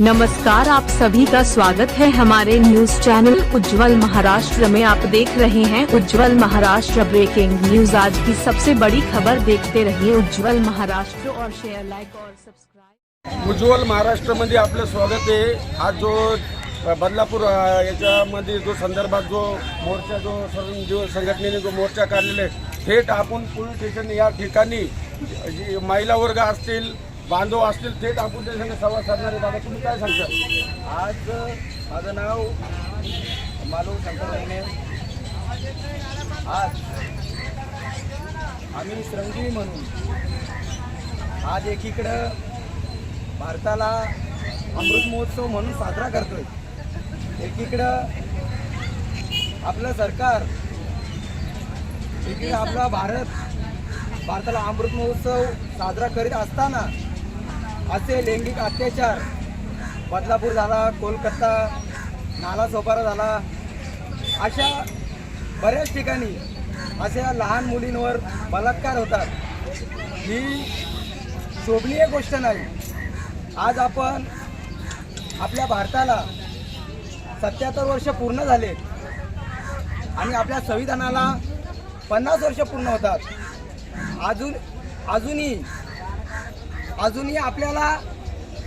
नमस्कार, आप सभी का स्वागत है हमारे न्यूज़ चैनल उज्जवल महाराष्ट्र में। आप देख रहे हैं उज्जवल महाराष्ट्र ब्रेकिंग न्यूज़। आज की सबसे बड़ी खबर देखते रहिए उज्जवल महाराष्ट्र और शेयर लाइक और सब्सक्राइब उज्ज्वल महाराष्ट्रामध्ये आपलं स्वागत आहे. आज जो बदलापूर जो संदर्भात जो मोर्चा, जो सर्व संघटनेने जो मोर्चा काढलेला थेट आपण पोलीस स्टेशन या ठिकाणी महिला वर्ग असतील बांधव असतील थेट आपण त्या संवाद साधणारे. दादा तुम्ही काय सांगता? आज माझं नाव मालू शंकर आज आम्ही श्रमजीवी म्हणून आज एकीकडं भारताला अमृत महोत्सव म्हणून साजरा करतोय. एकीकडं आपलं सरकार एकीकडं आपला भारत भारताला अमृत महोत्सव साजरा करीत असताना असे लैंगिक अत्याचार. बदलापूर झाला कोलकाता नालासोपारा झाला. अशा बऱ्याच ठिकाणी अशा लहान मुलींवर बलात्कार होतात. ही शोभनीय गोष्ट नाही. आज आपण आपल्या भारताला सत्याहत्तर वर्ष पूर्ण झाले आणि आपल्या संविधानाला पन्नास वर्ष पूर्ण होतात. अजून अजूनही अजूनही आपल्याला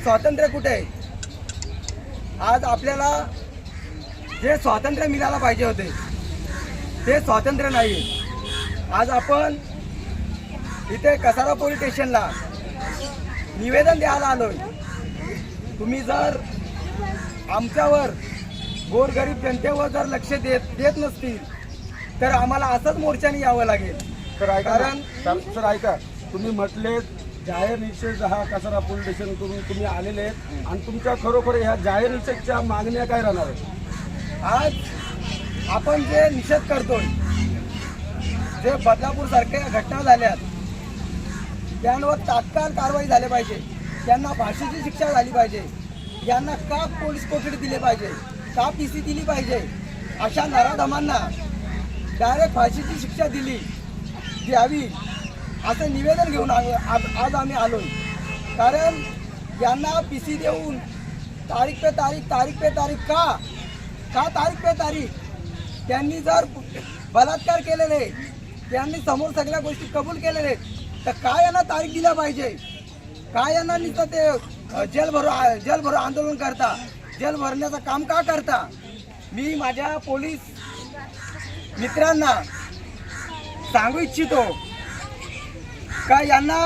स्वातंत्र्य कुठे आहे? आज आपल्याला जे स्वातंत्र्य मिळायला पाहिजे होते ते स्वातंत्र्य नाही आज आपण इथे कसारा पोलीस स्टेशनला निवेदन द्यायला आलोय. तुम्ही जर आमच्यावर गोरगरीब जनतेवर जर लक्ष देत देत नसतील तर आम्हाला असंच मोर्चाने यावं लागेल. तर ऐका कारण- कारण सर ऐका. तुम्ही म्हटले जाहीर निषेध हा कचरा पोलीस स्टेशन करून तुम्ही आलेले आहेत. आणि तुमच्या खरोखर ह्या जाहीर निषेधच्या मागण्या काय राहणार आहेत? आज आपण जे निषेध करतोय जे बदलापूर सारख्या घटना झाल्यात त्यांवर तात्काळ कारवाई झाली पाहिजे. त्यांना फाशीची शिक्षा झाली पाहिजे. यांना का पोलीस कोठडी दिले पाहिजे का पी सी दिली पाहिजे. अशा नराधमांना डायरेक्ट फाशीची शिक्षा दिली द्यावी. असं निवेदन घेऊन आज आज आम्ही आलो कारण यांना पी सी देऊन तारीख पे तारीख तारीख पे तारीख का? का तारीख पे तारीख? त्यांनी जर बलात्कार केलेले त्यांनी समोर सगळ्या गोष्टी कबूल केलेले तर काय यांना तारीख दिल्या पाहिजे? काय यांना नुसतं ते जेल भरो जेल भरो आंदोलन करता? जेल भरण्याचं काम का करता? मी माझ्या पोलीस मित्रांना सांगू इच्छितो का यांना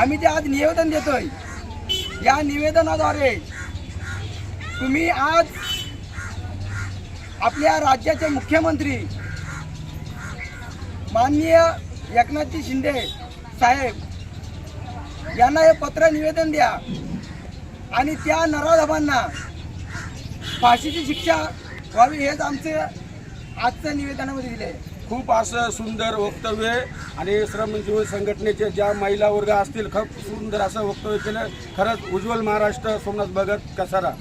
आम्ही ते आज निवेदन देतोय. या निवेदनाद्वारे तुम्ही आज आपल्या राज्याचे मुख्यमंत्री माननीय एकनाथजी शिंदे साहेब यांना हे पत्र निवेदन द्या आणि त्या नराधमांना फाशीची शिक्षा व्हावी हेच आमचे आजच्या निवेदनामध्ये दिले आहे. खूप असं सुंदर वक्तव्य आणि श्रमजीवी संघटनेचे ज्या महिला वर्ग असतील खूप सुंदर असं वक्तव्य केलं खरंच उज्ज्वल महाराष्ट्र सोमनाथ भगत कसारा